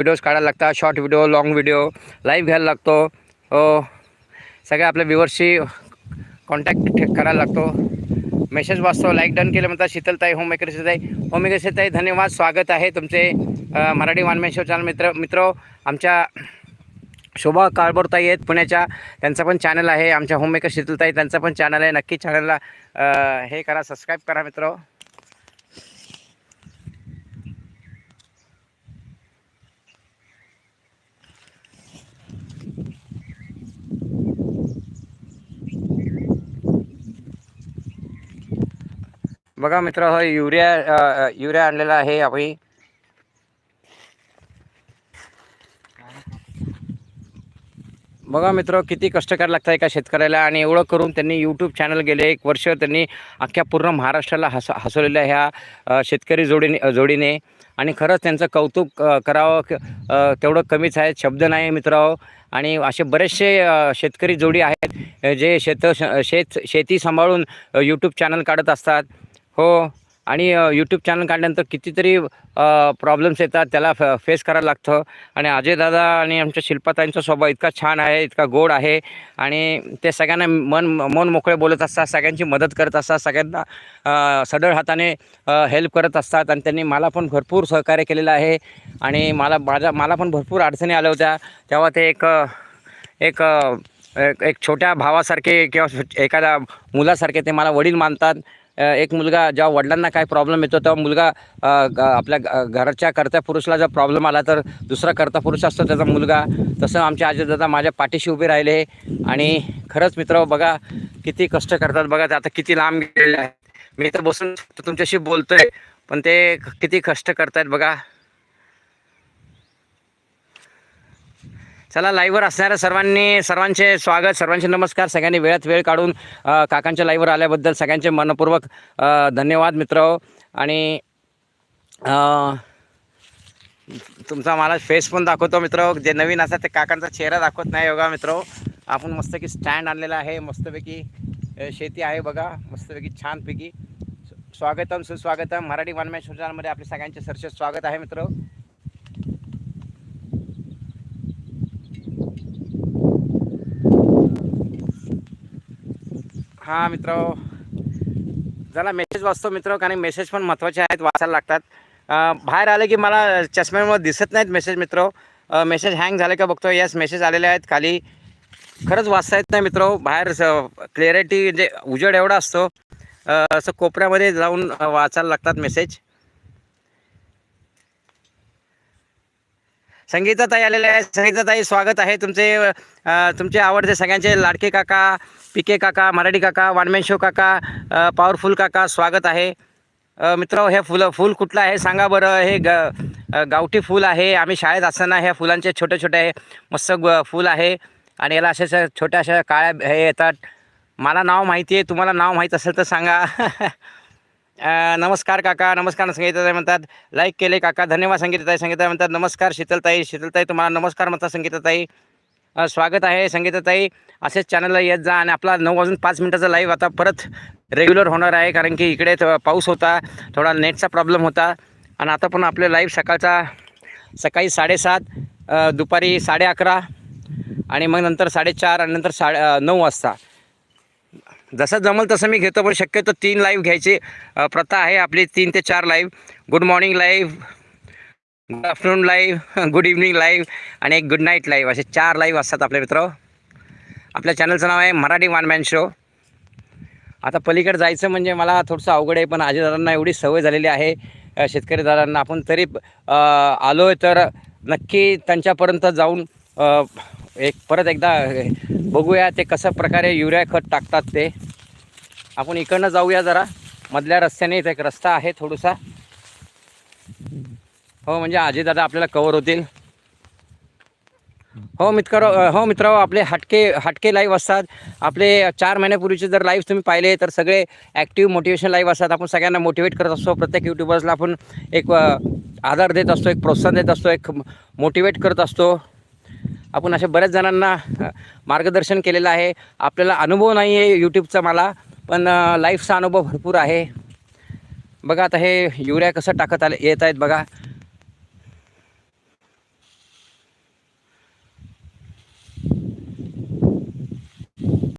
Videos काढायला लागतात short video long video live घ्यायला लागतो. हो, सगळ्या आपल्या व्ह्युअर्सशी कॉन्टॅक्ट करायला लागतो. मेसेज वाचतो लाईक डन केलं म्हणतात शीतलताई होममेकर शीतलताई. होममेकर शीतलताई धन्यवाद स्वागत आहे तुमचे मराठी वानमेन शो चॅनल मित्र मित्र. आमच्या शोभा काळबोरताई आहेत पुण्याच्या त्यांचा पण चॅनल आहे. आमच्या होममेकर शीतलताई त्यांचा पण चॅनल आहे. नक्की चॅनलला हे करा सबस्क्राईब करा मित्र. बघा मित्र हा युरिया युरिया आणलेला आहे आपण बघा मित्र किती कष्ट करायला लागतं एका शेतकऱ्याला आणि एवढं करून त्यांनी यूट्यूब चॅनल गेले. एक वर्ष त्यांनी अख्ख्या पूर्ण महाराष्ट्राला हस हसवलेल्या ह्या शेतकरी जोडीने जोडीने. आणि खरंच त्यांचं कौतुक करावं तेवढं कमीच आहे शब्द नाही मित्र. आणि असे बरेचसे शेतकरी जोडी आहेत जे शेत श- शेत शेती सांभाळून यूट्यूब चॅनल काढत असतात. हो आणि यूट्यूब चॅनल काढल्यानंतर कितीतरी प्रॉब्लेम्स येतात त्याला फ फेस करायला लागतं. आणि अजय दादा आणि आमच्या शिल्पाताईंचा स्वभाव इतका छान आहे इतका गोड आहे. आणि ते सगळ्यांना मन मन मोकळे बोलत असतात सगळ्यांची मदत करत असतात सगळ्यांना अ, सढळ हाताने हेल्प करत असतात. आणि त्यांनी मला पण भरपूर सहकार्य केलेलं आहे. आणि मला माझ्या मला पण भरपूर अडचणी आल्या होत्या. तेव्हा ते एक एक एक छोट्या भावासारखे किंवा एखाद्या मुलासारखे ते मला वडील मानतात. एक मुलगा जेव्हा वडिलांना काय प्रॉब्लेम येतो तेव्हा मुलगा ग- आपल्या ग- घरच्या कर्त्या पुरुषला जर प्रॉब्लेम आला तर दुसरा कर्ता पुरुष असतो त्याचा मुलगा. तसं आमचे आजीदादा माझ्या पाठीशी उभे राहिले आणि खरंच मित्र बघा किती कष्ट करतात बघा ते आता किती लांब गेलेले आहेत. मी तर बसून तुमच्याशी बोलतोय पण ते किती कष्ट करतायत बघा. चला लाईव्हवर असणाऱ्या सर्वांनी सर्वांचे स्वागत सर्वांचे नमस्कार. सगळ्यांनी वेळात वेळ काढून काकांच्या लाईव्हवर आल्याबद्दल सगळ्यांचे मनपूर्वक धन्यवाद मित्र. आणि तुमचा मला फेस पण दाखवतो मित्र. जे नवीन असतात ते काकांचा चेहरा दाखवत नाही बघा मित्र. आपण मस्तपैकी स्टँड आणलेला आहे. मस्तपैकी शेती आहे बघा. मस्तपैकी छानपैकी. स्वागतम सुस्वागतम. मराठी वनमॅच चॅनलमध्ये आपले सगळ्यांचे सरसे स्वागत आहे मित्र. हां मित्र जरा मेसेज वाचतो मित्र कारण मेसेज पण महत्त्वाचे आहेत वाचायला लागतात. बाहेर आले की मला चष्म्यामुळे दिसत नाहीत मेसेज मित्र. मेसेज हँग झाले का बघतो यस मेसेज आलेले आहेत खाली. खरंच वाचता येत नाही मित्र. बाहेर क्लिअरिटी म्हणजे उजेड एवढा असतो. असं कोपऱ्यामध्ये जाऊन वाचायला लागतात मेसेज संगीताताई आलेले आहे संगीताताई स्वागत आहे. तुमचे तुमचे आवडते सगळ्यांचे लाडके काका पिके काका मराठी काका वानमॅन शो काका पॉवरफुल काका स्वागत आहे. मित्र हे फुलं फूल कुठलं आहे? सांगा बरं. हे ग गावठी फूल आहे. आम्ही शाळेत असताना ह्या फुलांचे छोटे छोटे मस्त फूल आहे. आणि याला असे अशा छोट्या अशा काळ्या हे येतात. मला नाव माहिती आहे. तुम्हाला नाव माहीत असेल तर सांगा. नमस्कार काका नमस्कार संगीताताई म्हणतात. लाईक केले काका धन्यवाद संगीताताई. संगीताताई म्हणतात नमस्कार शीतलताई. शीतलताई तुम्हाला नमस्कार म्हणतात संगीताताई. स्वागत आहे संगीताताई. असेच चॅनलला येत जा आणि आपला नऊ वाजून पाच मिनटाचा लाईव्ह आता परत रेग्युलर होणार आहे. कारण की इकडे थो- पाऊस होता थोडा नेटचा प्रॉब्लेम होता. आणि आता पण आपले लाईव्ह सकाळचा सकाळी साडेसात दुपारी साडे अकरा आणि मग नंतर साडेचार आणि नंतर साडे नऊ वाजता. जसं जमल तसं मी घेतो पण शक्यतो तीन लाईव्ह घ्यायची प्रथा आहे आपली तीन ते चार live good morning live good afternoon live good evening live आणि एक गुड नाईट लाईव्ह असे चार लाईव्ह असतात आपले मित्र. आपल्या चॅनलचं नाव आहे मराठी वन मॅन शो आता पलीकडे जायचं म्हणजे मला थोडंसं अवघड आहे पण आजीदारांना एवढी सवय झालेली आहे शेतकरी दारांना आपण तरी आलो आहे तर नक्की त्यांच्यापर्यंत जाऊन एक परत एकदा बघूया ते कशा प्रकारे युरिया खत टाकतात ते. आपण इकडनं जाऊया जरा. मधल्या रस्त्याने इथं एक रस्ता आहे थोडासा. हो म्हणजे आजी दादा आपल्याला कवर होतील. हो मित्र हो मित्र आपले हटके हटके लाईव्ह असतात. आपले चार महिन्यापूर्वीचे जर लाईव्ह तुम्ही पाहिले तर सगळे ॲक्टिव्ह मोटिवेशन लाईव्ह असतात. आपण सगळ्यांना मोटिवेट करत असतो. प्रत्येक यूट्यूबर्सला आपण एक आधार देत असतो एक प्रोत्साहन देत असतो एक मोटिवेट करत असतो. आपण अशा बऱ्याच जणांना मार्गदर्शन केलेलं आहे. आपल्याला अनुभव नाही आहे यूट्यूबचा मला पण लाईफचा अनुभव भरपूर आहे. बघा आता हे युरिया कसं टाकत आले येत आहेत बघा.